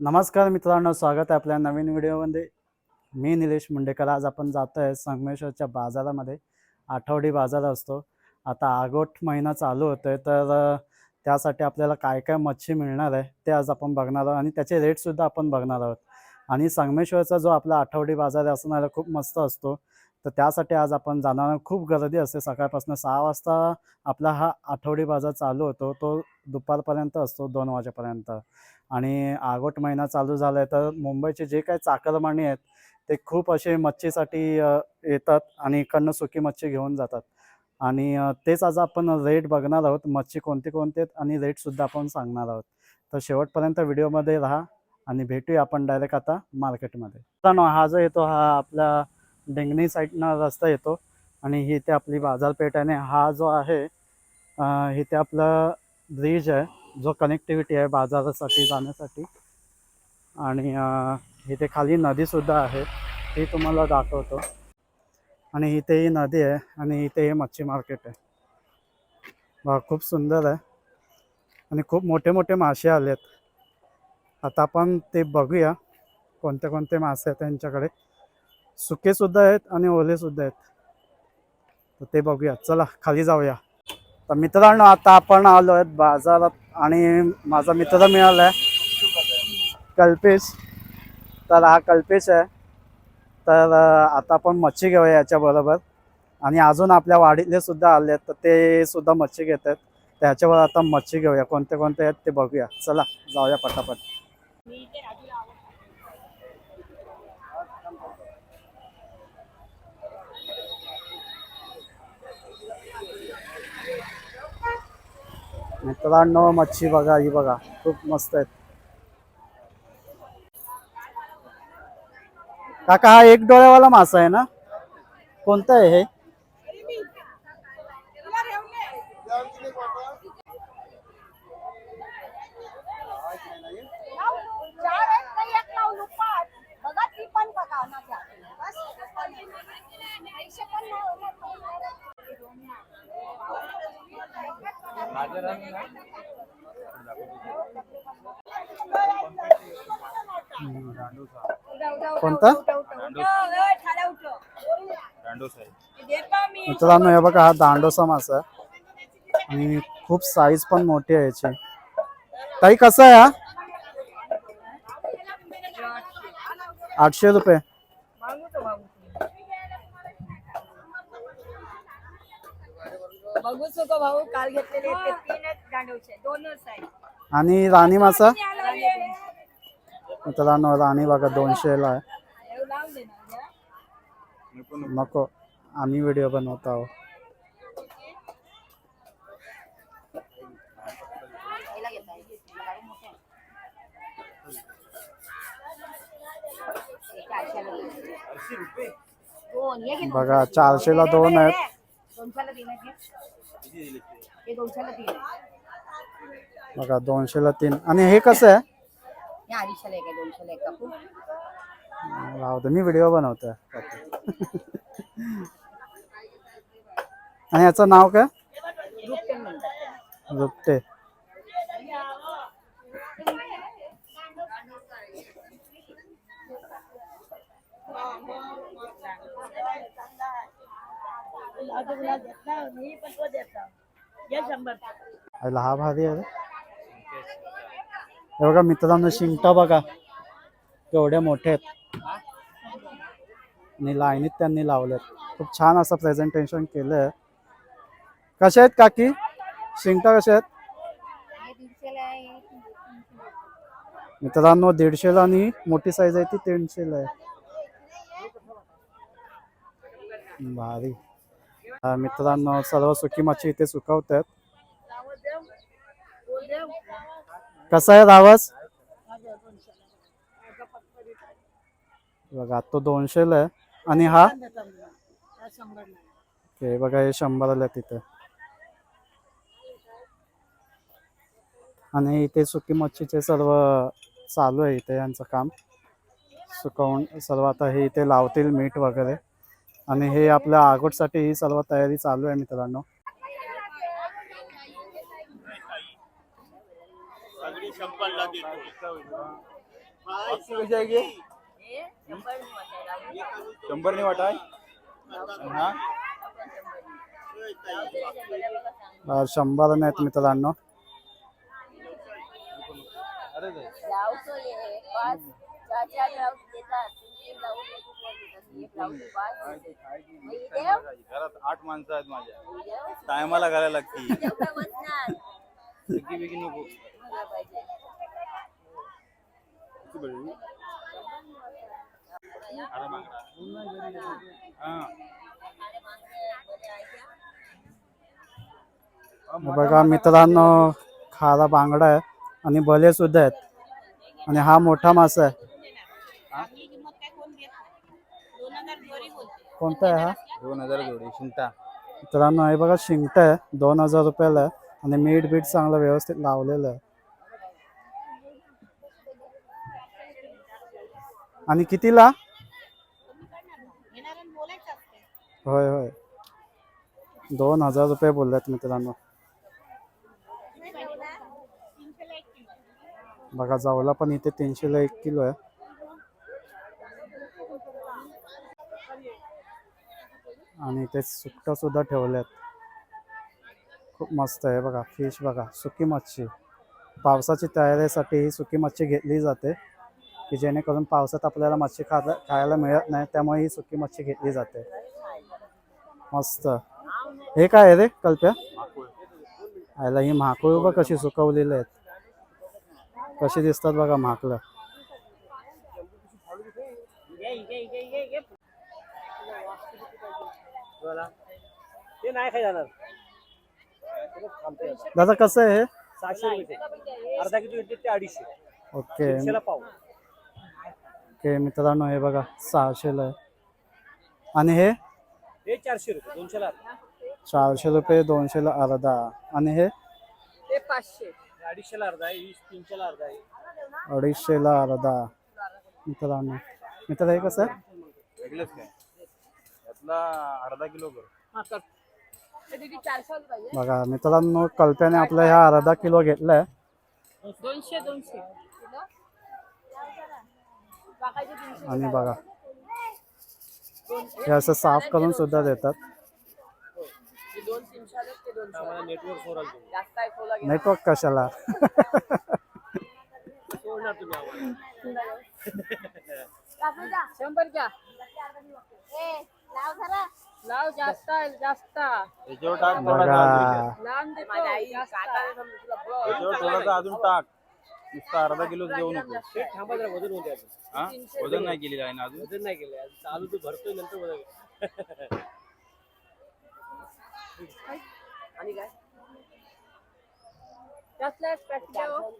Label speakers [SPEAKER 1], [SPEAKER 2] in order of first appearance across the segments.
[SPEAKER 1] नमस्कार मित्रांनो स्वागत आहे आपल्या नवीन व्हिडिओमध्ये. मी निलेश मुंडेकर. आज आपण जातो आहे संगमेश्वरच्या बाजारामध्ये. आठवडी बाजार असतो. आता आगोट महिना चालू होतो आहे तर त्यासाठी आपल्याला काय काय मच्छी मिळणार आहे ते आज आपण बघणार आहोत. आणि त्याचे रेटसुद्धा आपण बघणार आहोत. आणि संगमेश्वरचा जो आपला आठवडी बाजार आहे खूप मस्त असतो. तर त्यासाठी आज आपण जाणार खूप गर्दी असते. सकाळपासून सहा वाजता आपला हा आठवडी बाजार चालू होतो. तो दुपारपर्यंत असतो दोन वाजेपर्यंत. आणि आगोट महिना चालू झाला आहे तर मुंबईचे जे काही चाकरमानी आहेत ते खूप असे मच्छीसाठी येतात आणि इकडनं सुकी मच्छी घेऊन जातात. आणि तेच आज आपण रेट बघणार आहोत मच्छी कोणती कोणते आहेत आणि रेटसुद्धा आपण सांगणार आहोत. तर शेवटपर्यंत व्हिडिओमध्ये राहा आणि भेटूया आपण डायरेक्ट आता मार्केटमध्ये. मित्रांनो हा जो येतो हा आपल्या डेंगणी साईडनं रस्ता येतो आणि ही ते आपली बाजारपेठ आणि हा जो आहे इथे आपला ब्रिज आहे. जो कनेक्टिव्हिटी आहे बाजारासाठी जाण्यासाठी. आणि इथे खाली नदीसुद्धा आहे. ती तुम्हाला दाखवतो. आणि इथे ही नदी आहे आणि इथे हे मच्छी मार्केट आहे. बघा खूप सुंदर आहे. आणि खूप मोठे मोठे मासे आले आहेत. आता आपण ते बघूया. कोणते कोणते मासे आहेत त्यांच्याकडे. सुकेसुद्धा आहेत आणि ओलेसुद्धा आहेत. तर ते बघूया. चला खाली जाऊया. तर मित्रांनो आता आपण आलो आहेत बाजारात आणि माझा मित्र मिळाला आहे कल्पेश. तर हा कल्पेश आहे. तर आता आपण मच्छी घेऊया याच्याबरोबर. आणि अजून आपल्या वाडीतले सुद्धा आले आहेत तर ते सुद्धा मच्छी घेत आहेत. त्याच्यावर आता मच्छी घेऊया. कोणते कोणते आहेत ते बघूया. चला जाऊया पटापट. मित्रांनो मच्छी बघा ही बघा खूप मस्त आहेत. काका हा एक डोळ्यावाला मासा आहे ना? कोणता आहे हे
[SPEAKER 2] चार आहेत तर एक लावू पाच बघा ती पण बघा ना घ्या. बस. पैसे पण नाही
[SPEAKER 1] कोणता?
[SPEAKER 2] देता मी.
[SPEAKER 1] मित्रांनो हे बघा हा दांडोसा मासा आहे. आणि खूप साईज पण मोठी आहे याची. ताई कसं आहे हा? आठशे रुपये.
[SPEAKER 2] मागू तो मागू बघू सको भाऊ काल घेतलेले ते तीनच दांडवचे दोनच आहे.
[SPEAKER 1] आणि राणी मासा? मित्रांनो राणी बघा दोनशेला आहे.
[SPEAKER 2] लावून दे ना
[SPEAKER 1] नको. आम्ही व्हिडिओ बनवत आहोत. बघा चारशेला दोन आहेत. बघा दोनशेला तीन. आणि हे कसं आहे?
[SPEAKER 2] हे
[SPEAKER 1] राहू दे मी व्हिडिओ बनवतोय. आणि याचं नाव काय?
[SPEAKER 2] रुपये
[SPEAKER 1] रुपटे हा भारी आहे हे बघा मित्रांनो शिंगटा बघा. केवढे मोठे आहेत. आणि लाईनीत त्यांनी लावलेत. खूप छान असं प्रेझेंटेशन केलंय. कसे आहेत काकी? शिंगटा कसे आहेत? मित्रांनो दीडशेला आणि मोठी साईज आहे ती तीनशेला आहे. भारी. मित्रांनो सर्व सुकी मच्छी इथे सुकवतात. कसा आहे रावस बघा तो दोनशेला आहे. आणि हा? हे बघा हे शंभराला तिथे आणि इथे सुकी मच्छीचे सर्व चालू आहे इथे यांचं काम. सुकवून सर्व आता हे इथे लावतील मीठ वगैरे. आणि हे आपल्या आगोटसाठी ही सर्व तयारी चालू आहे मित्रांनो.
[SPEAKER 3] सगळी शंभरला देतो कशी आहे की शंभर ने वाटा आहे हा
[SPEAKER 1] शंभर नाहीत मित्रांनो.
[SPEAKER 2] ही
[SPEAKER 3] घरात आठ माणसं आहेत माझ्या. टायमाला घालायला लागती. नको. अरे बांगडा. हा.
[SPEAKER 1] बघा मित्रांनो खारा बांगडा आहे आणि भले सुद्धा आहेत. आणि हा मोठा मासा आहे. कोणता आहे हा?
[SPEAKER 3] दोन हजार जोडी शिंता
[SPEAKER 1] मित्रांनो हे बघा शिंगट आहे. दोन हजार रुपयाला आहे. आणि मीठ बीठ चांगलं व्यवस्थित लावलेलं आहे. आणि कितीला? होय होय. दोन हजार रुपये बोललात मित्रांनो. बघा जावला पण इथे तीनशेला एक किलो आहे. आणि इथे सुकट सुद्धा ठेवले आहेत खूप मस्त आहे बघा फिश बघा सुकी मच्छी. पावसाची तयारीसाठी ही सुकी मच्छी घेतली जाते की जेणेकरून पावसात आपल्याला मच्छी खा खायला मिळत नाही त्यामुळे ही सुकी मच्छी घेतली जाते. मस्त. हे काय आहे रे कल्प्या? आयला ही म्हाकुळ बघ कशी सुकवलेली आहेत. कशी दिसतात बघा म्हाकलं दादा कसं आहे हे?
[SPEAKER 4] सहाशे रुपये अर्धा किलो ते अडीचशे
[SPEAKER 1] ओके. ओके मित्रांनो हे बघा सहाशेला आहे. आणि हे?
[SPEAKER 4] हे चारशे रुपये दोनशेला अर्धा.
[SPEAKER 1] चारशे रुपये दोनशेला अर्धा. आणि हे?
[SPEAKER 2] ते पाचशे.
[SPEAKER 4] अडीचशेला अर्धा आहे वीस तीनशेला अर्धा आहे.
[SPEAKER 1] अडीचशेला अर्धा. मित्रांनो मित्र हे कसं? आहे
[SPEAKER 3] ऐकलंच काय? यातला अर्धा किलो कर.
[SPEAKER 2] दीदी चारशे पाहिजे.
[SPEAKER 1] बघा मित्रांनो कल्प्याने आपला ह्या अर्धा किलो घेतलाय.
[SPEAKER 2] दोनशे दोनशे. बाकाचे तीनशे
[SPEAKER 1] आणि बघा. हे असं साफ करून सुद्धा देतात.
[SPEAKER 4] नेटवर्क
[SPEAKER 1] कशाला?
[SPEAKER 2] शंभर घ्या. ए लाव जरा लाव जास्त. आहे. जास्त
[SPEAKER 3] टाक अजून टाक. नुसता अर्धा किलो देऊ नको.
[SPEAKER 4] ते थांबा जरा वजन होते अजून
[SPEAKER 3] हा? वजन नाही केलेलं आहे ना अजून?
[SPEAKER 4] वजन नाही केलं अजून चालू तू भरतोय नंतर वजन
[SPEAKER 2] आणि काय? हो.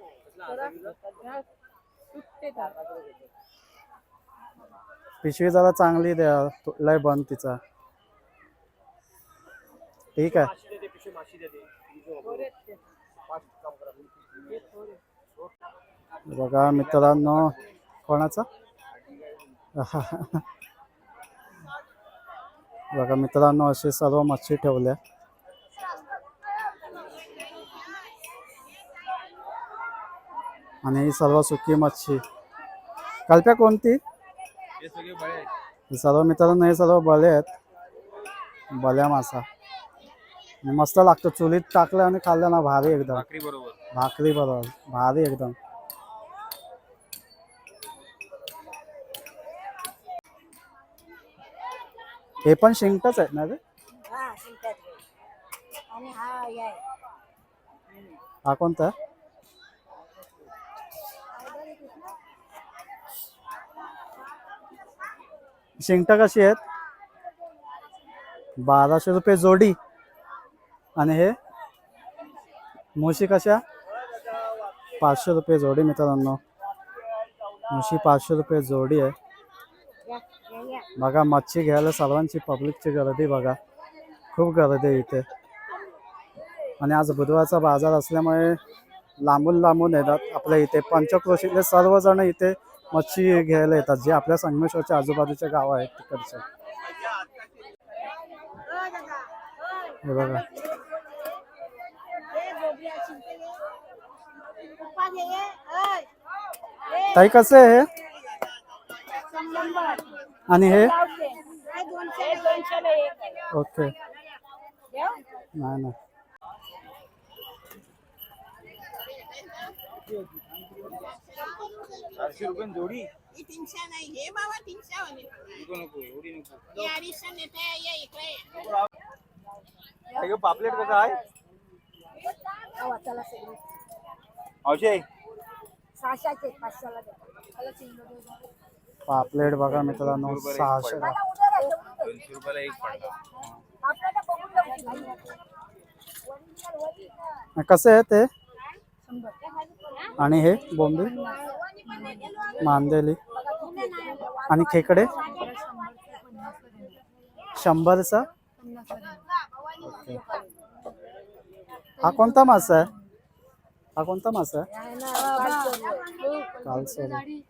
[SPEAKER 1] पिशवी जरा चांगली द्या तुटलाय बंद तिचा. ठीक आहे.
[SPEAKER 4] माशी देते पिशवी माशी देते. पाच काम करा
[SPEAKER 1] बघा मित्रांनो कोणाचा? बघा मित्रांनो असे सर्व मच्छी ठेवल्या. आणि ही सर्व सुकी मच्छी. कल्प्या कोणती?
[SPEAKER 3] बळे
[SPEAKER 1] सर्व मित्रांनो हे सर्व बले आहेत. बल्या मासा. मस्त लागतो. चुलीत टाकलं आणि खाल्लं ना भारी एकदम.
[SPEAKER 3] भाकरी बरोबर.
[SPEAKER 1] भाकरी बरोबर. भारी एकदम. हे पण शिंकटच आहेत ना रे
[SPEAKER 2] हा. आणि हा हे.
[SPEAKER 1] हा कोणता? शिंगटं कशी आहेत बाराशे रुपये जोडी आणि हे मुशी कशा पाचशे रुपये जोडी मित्रांनो मुशी पाचशे रुपये जोडी आहे. बघा मच्छी घ्यायला सर्वांची पब्लिकची गर्दी बघा. खूप गर्दी आहे इथे. आणि आज बुधवारचा बाजार असल्यामुळे लांबून लांबून येतात आपल्या इथे. पंचक्रोशीतले सर्वजण इथे मच्छी घ्यायला येतात जे आपल्या संगमेश्वरच्या आजूबाजूचे गाव आहेत तिकडचे. हे बघा. ताई कसं आहे? हे आणि हे? ओके. नाही नाही.
[SPEAKER 3] चारशे रुपये जोडी?
[SPEAKER 5] तीनशे नाही हे बाबा तीनशे
[SPEAKER 3] नको नको एवढी नको.
[SPEAKER 5] अडीचशे नेते या इकडे
[SPEAKER 3] पापलेट कसं आहे?
[SPEAKER 2] हवा, चला सगळी. पाचशेला
[SPEAKER 1] पापलेट बघा मित्रांनो सहाशे.
[SPEAKER 3] दोनशे रुपयाला एक पडला.
[SPEAKER 2] original.
[SPEAKER 1] कसं आहे ते. आणि हे बोंबील? मांदेली. आणि खेकडे? शंभरचा. हा कोणता मासा आहे? हा कोणता मासा आहे? कालसरी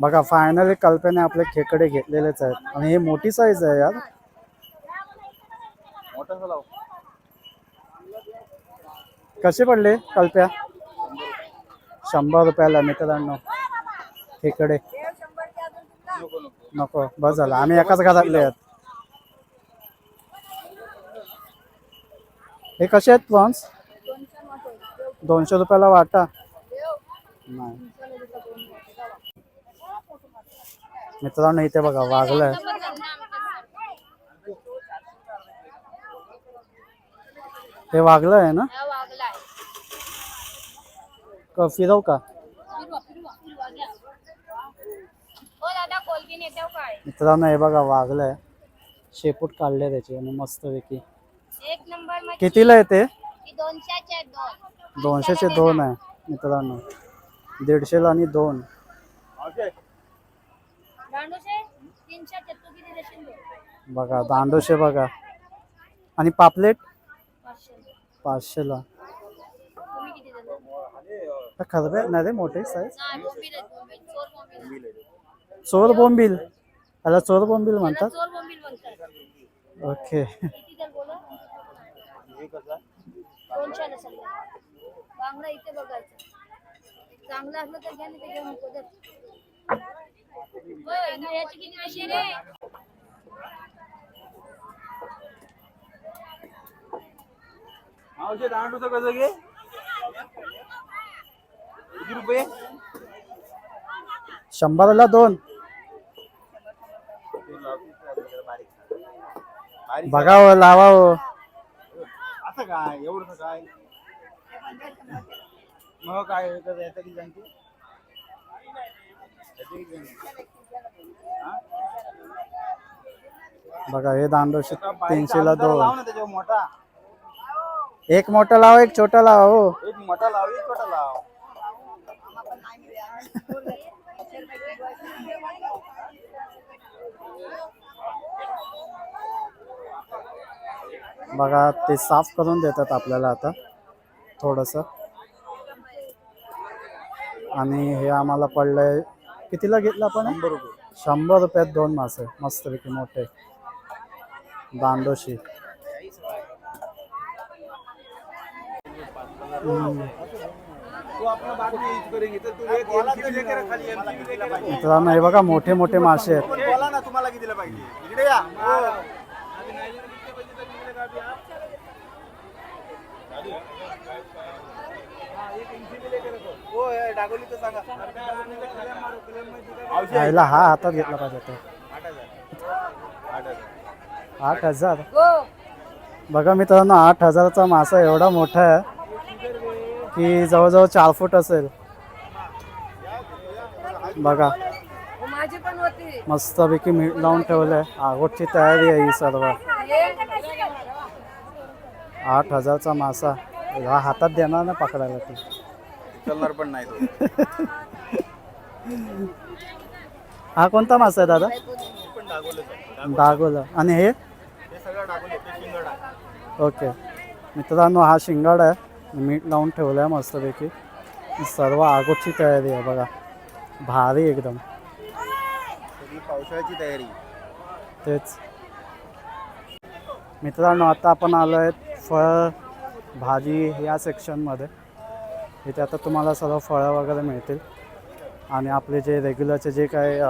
[SPEAKER 1] बघा फायनली कल्पने आपले खेकडे घेतलेलेच आहेत. आणि हे मोठी साईज आहे यार. कसे पडले कल्प्या? शंभर रुपयाला मित्रांनो. खेकडे.
[SPEAKER 3] नको नको
[SPEAKER 1] बस झालं. आम्ही एकाच घरातले आहेत. हे कसे आहेत प्रॉन्स दोनशे रुपयाला वाटा. नाही. मित्रांनो इथे बघा वागलंय हे वागलं आहे ना? का फिरव का? मित्रांनो हे बघा वागलंय शेपूट काढले त्याचे आणि
[SPEAKER 2] नंबरमध्ये
[SPEAKER 1] कितीला आहे ते?
[SPEAKER 2] दोनशेचे दोन
[SPEAKER 1] आहे मित्रांनो. दीडशेला आणि दोन? बघा दांडोशे बघा. आणि पापलेट?
[SPEAKER 2] पाचशे.
[SPEAKER 1] पाचशेला. खरबे नाही रे मोठे साईज.
[SPEAKER 2] चोर बोंबील
[SPEAKER 1] त्याला चोर बोंबील. म्हणतात? ओके.
[SPEAKER 2] बांगडा इथे बघायचं. चांगलं असलं तर घ्या नाही तर घेऊ नको तर होय, मग याची किती पैसे रे
[SPEAKER 3] औषध आठ होतं कसं घे? किती रुपये?
[SPEAKER 1] शंभरला दोन.
[SPEAKER 3] बारीक.
[SPEAKER 1] बघा हो लावा हो
[SPEAKER 3] असं काय? एवढं काय? मग काय याचं किती सांगते?
[SPEAKER 1] बघा हे दांडोशे तीनशेला दोन.
[SPEAKER 3] त्याच्यावर मोठा.
[SPEAKER 1] एक मोठा लाव एक छोटा लाव. हो
[SPEAKER 3] एक मोठा लाव एक छोटा लाव.
[SPEAKER 1] बघा ते साफ करून देतात आपल्याला आता. थोडस. आणि हे आम्हाला पडलंय कितीला घेतलं आपण?
[SPEAKER 3] शंभर रुपये.
[SPEAKER 1] शंभर रुपयात दोन मासे मस्तपैकी मोठे. दांडोशी. मित्रांनो हे बघा मोठे मोठे मासे आहेत.
[SPEAKER 3] पण बोला ना तुम्हाला कितीला पाहिजे? इकडे या. हो. हो, हे.
[SPEAKER 1] यायला हा हातात घेतला पाहिजे तो.
[SPEAKER 3] आठ हजार. हजार
[SPEAKER 1] बघा मित्रांनो आठ हजाराचा मासा एवढा मोठा आहे की जवळजवळ चार फूट असेल. बघा. मस्तपैकी मीठ लावून ठेवलंय. आगोटची तयारी आहे ही सर्व. आठ हजारचा मासा. हा हातात देणार ना पकडायला ते.
[SPEAKER 3] चलणार पण नाही तो.
[SPEAKER 1] हा कोणता मासा आहे दादा?
[SPEAKER 3] पण आहे.
[SPEAKER 1] दागोला. आणि हे?
[SPEAKER 3] हे सगळं डागोले ते शिंगडा.
[SPEAKER 1] ओके. मित्रांनो हा शिंगाड आहे. मीठ लावून ठेवलं आहे मस्तपैकी. सर्व आगोटची तयारी आहे बघा. भारी एकदम.
[SPEAKER 3] सगळी पावसाळ्याची तयारी.
[SPEAKER 1] तेच. मित्रांनो आता आपण आलो आहे फळ भाजी या सेक्शनमध्ये इथे आता तुम्हाला सर्व फळं वगैरे मिळतील. आणि आपले जे रेग्युलरचे जे काही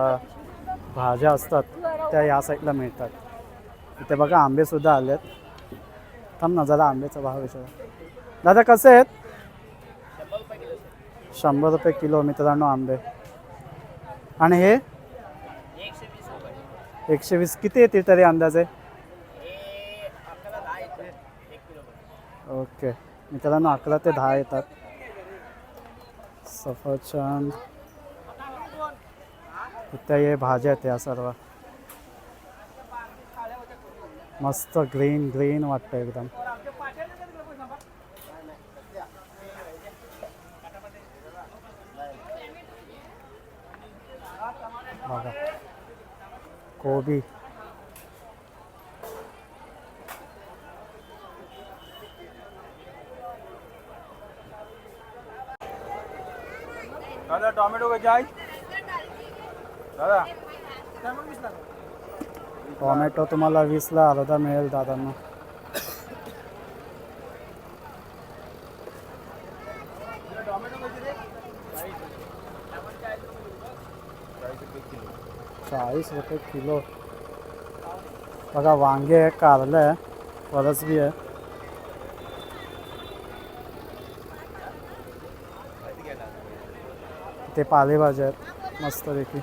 [SPEAKER 1] भाज्या असतात त्या या साईडला मिळतात. इथे बघा आंबेसुद्धा आले आहेत थांब ना जरा आंब्याचा भाव विचारा. दादा कसे आहेत? शंभर रुपये किलो मित्रांनो आंबे. आणि हे? एकशे वीस किती येतील तरी अंदाजे? ओके. मित्रांनो अकरा ते दहा येतात. सफरचंद त्या हे भाज्या आहेत या सर्व. मस्त ग्रीन ग्रीन वाटतं एकदम. बघा. कोबी.
[SPEAKER 3] टोमॅटो कसे आहे दादा।
[SPEAKER 1] टोमॅटो तुम्हाला वीसला अर्धा मिळेल दादांना. चाळीस रुपये किलो. बघा वांगे आहे कारलं आहे फरसबी आहे. ते पालेभाज्या आहेत. मस्तपैकी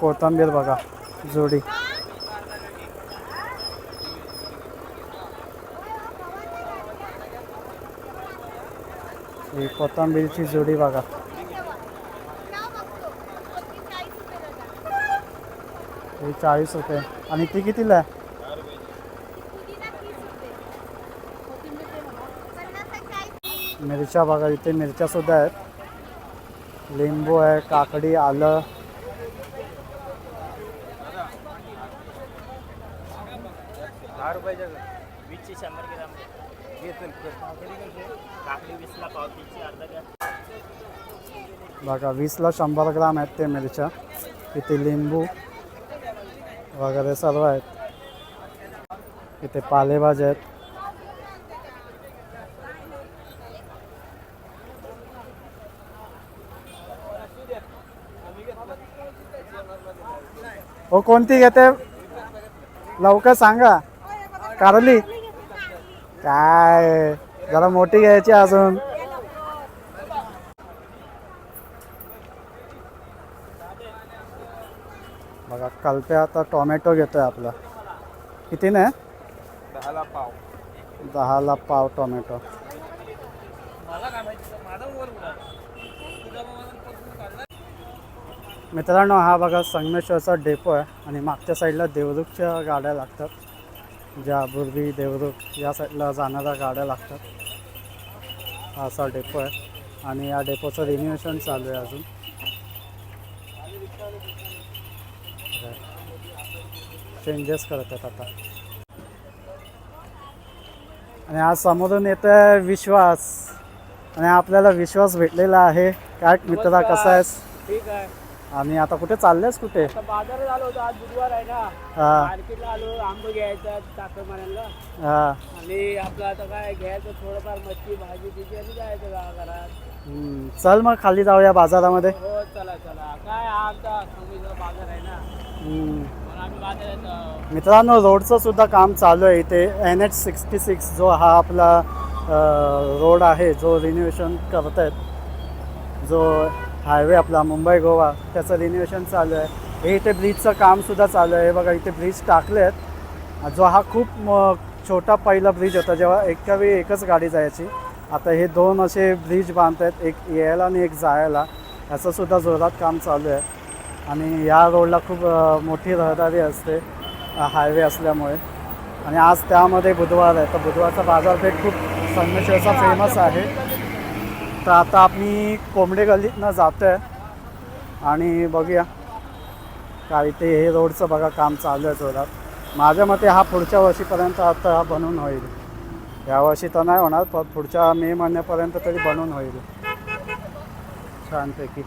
[SPEAKER 1] कोथिंबीर बघा, जोडी. ही कोथिंबीरची जोडी बघा. ही चाळीस रुपये. आणि ती कितीला आहे? मिरच्या बघा, इथे मिरच्या सुद्धा आहेत. लिंबू आहे काकडी आलं.
[SPEAKER 3] दहा रुपयाच्या
[SPEAKER 4] शंभर ग्राम.
[SPEAKER 1] बघा वीसला शंभर ग्राम आहेत ते मिरच्या. इथे लिंबू वगैरे सर्व आहेत. इथे पालेभाज्या आहेत. हो कोणती घेते? लवकर सांगा. कारली. काय? जरा मोठी घ्यायची अजून. बघा कल्प्या आता टोमॅटो घेतोय आपला. किती नाही
[SPEAKER 3] दहाला पाव.
[SPEAKER 1] दहाला पाव टोमॅटो. मित्रांनो हा बघा संगमेश्वरचा डेपो आहे आणि मागच्या साईडला देवरुखच्या गाड्या लागतात. ज्या बुर्बी देवरुख या साईडला जाणाऱ्या गाड्या लागतात. हा असा डेपो आहे आणि या डेपोचं रिन्युएशन चालू आहे अजून. चेंजेस करत आहेत आता. आणि आज समोरून येतो आहे विश्वास. आणि आपल्याला विश्वास भेटलेला आहे. काय मित्रा कसा आहेस?
[SPEAKER 4] ठीक आहे.
[SPEAKER 1] आणि आता कुठे चाललेस कुठे?
[SPEAKER 4] आता बाजारात आलो होतो आज बुधवार आहे ना.
[SPEAKER 1] हा.
[SPEAKER 4] मार्केटला आलो आंब घ्यायचा टाकर मारायला
[SPEAKER 1] हा.
[SPEAKER 4] आणि आपलं आता काय घ्यायचं थोडंफार मच्छी भाजी बिजी आणि जायचं गावाघरात.
[SPEAKER 1] हम्म. चल मग खाली जाऊया बाजारामध्ये.
[SPEAKER 4] हो चला चला. काय हा आमचा संगीचा बाजार आहे ना.
[SPEAKER 1] हम्म.
[SPEAKER 4] म्हणून आम्ही बाजारात अं,
[SPEAKER 1] मित्रांनो रोडचं सुद्धा काम चालू आहे इथे. एन एच सिक्स्टी सिक्स जो हा आपला रोड आहे जो रिन्युएशन करत आहेत जो हायवे आपला मुंबई गोवा त्याचं रिन्युएशन चालू आहे. हे इथे ब्रिजचं कामसुद्धा चालू आहे. बघा इथे ब्रिज टाकले आहेत जो हा खूप म- छोटा पहिला ब्रिज होता जेव्हा एका वेळी एकच गाडी जायची. आता हे दोन असे ब्रिज बांधत आहेत एक यायला आणि एक जायला. याचंसुद्धा जोरात काम चालू आहे. आणि या रोडला खूप मोठी रहदारी असते हायवे असल्यामुळे. आणि आज त्यामध्ये बुधवार आहे. तर बुधवारचा बाजारपेठ खूप संगमेश्वरचा फेमस आहे. तर आता आम्ही कोंबडे गल्लीतनं जातो आहे आणि बघूया. काय ते हे रोडचं बघा काम चालू आहे जोरात. माझ्या मते हा पुढच्या वर्षीपर्यंत आता हा बनून होईल. यावर्षी तर नाही होणार पण पुढच्या मे महिन्यापर्यंत तरी बनून होईल. छानपैकी.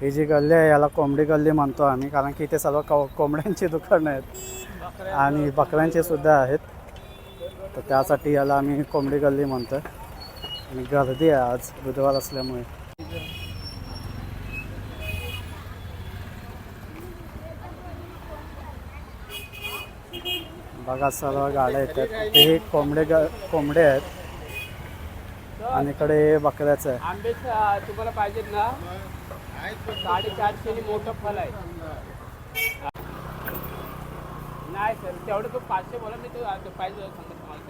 [SPEAKER 1] ही जी गल्ली आहे याला कोंबडी गल्ली म्हणतो आम्ही कारण की इथे सर्व को कोंबड्यांची दुकानं आहेत. आणि बकऱ्यांची सुद्धा आहेत. तर त्यासाठी याला आम्ही कोंबडी गल्ली म्हणतो आणि गर्दी आहे आज बुधवार असल्यामुळे. बघा सर्व गाड्या येतात. हे कोंबडे ग कोंबडे आहेत. आणि इकडे बकऱ्याचं आहे.
[SPEAKER 4] आंबे तुम्हाला पाहिजेत ना? साडेचारशे मोठं फल आहे. नाही सर तेवढं तो पाचशे बोला मी तो पाहिजे सांगत तुम्हाला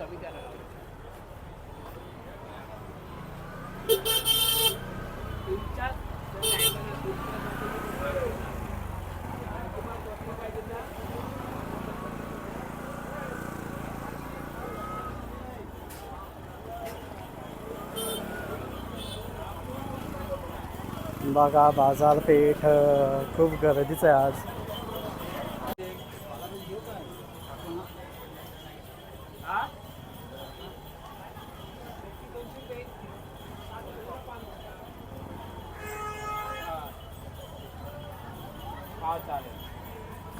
[SPEAKER 4] कमी करायला लागलो. तुमच्या जर नाही का ना, तुमच्या तुम्हाला कोणती पाहिजेत ना?
[SPEAKER 1] बघा बाजारपेठ खूप गर्दीचं आहे आज.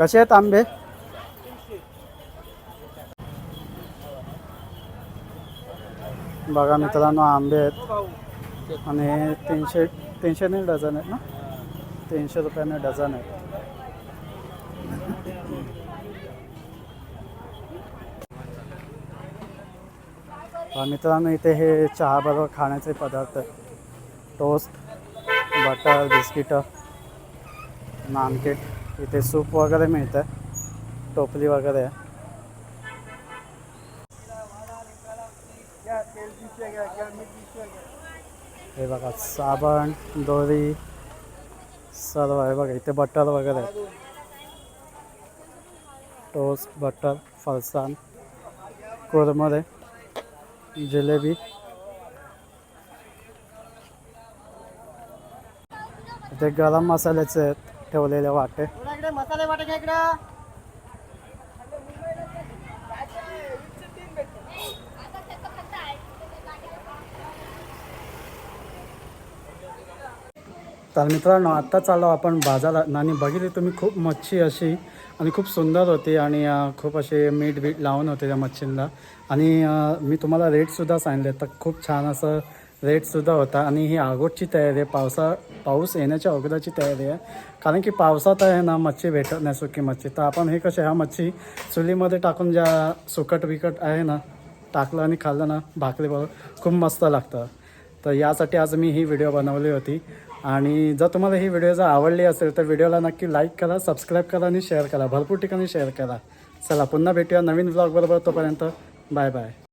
[SPEAKER 1] कसे आहेत आंबे? बघा मित्रांनो आंबे आहेत. आणि तीनशे तीनशेने डझन आहेत ना? तीनशे रुपयाने डझन आहेत. मित्रांनो इथे हे चहा बरोबर खाण्याचे पदार्थ आहेत. टोस्ट बटर बिस्किटं नानकेट. इथे सूप वगैरे मिळतं. टोपली वगैरे. आहे हे साबण, दोरी, सर्व बघा, इथे बटर वगैरे. आहे टोस्ट, बटर, फरसाण, कुरमुरे, जिलेबी. इथे गरम मसाल्याचे ठेवलेले वाटे.
[SPEAKER 3] मसाले वाटे घ्या इकडं.
[SPEAKER 1] तर मित्रांनो आत्ता चाललो आपण बाजारात. आणि बघितली तुम्ही खूप मच्छी अशी आणि खूप सुंदर होती आणि खूप असे मीठ बीठ लावून होते त्या मच्छींना. आणि मी तुम्हाला रेटसुद्धा सांगितले तर खूप छान असं रेटसुद्धा होता. आणि ही आगोटची तयारी आहे. पावसा पाऊस येण्याच्या अगोदरची तयारी आहे. कारण की पावसात आहे ना मच्छी भेटत नाही सुकी मच्छी. तर आपण हे कसे ह्या मच्छी चुलीमध्ये टाकून ज्या सुकट विकट आहे ना टाकलं आणि खाल्लं ना भाकरीबरोबर खूप मस्त लागतं. तर यासाठी आज मी ही व्हिडिओ बनवली होती. आणि जर तुम्हाला ही व्हिडिओ जर आवडली असेल तर व्हिडिओला नक्की लाईक करा सबस्क्राईब करा आणि शेअर करा. भरपूर ठिकाणी शेअर करा. चला पुन्हा भेटूया नवीन ब्लॉगबरोबर तोपर्यंत. Bye bye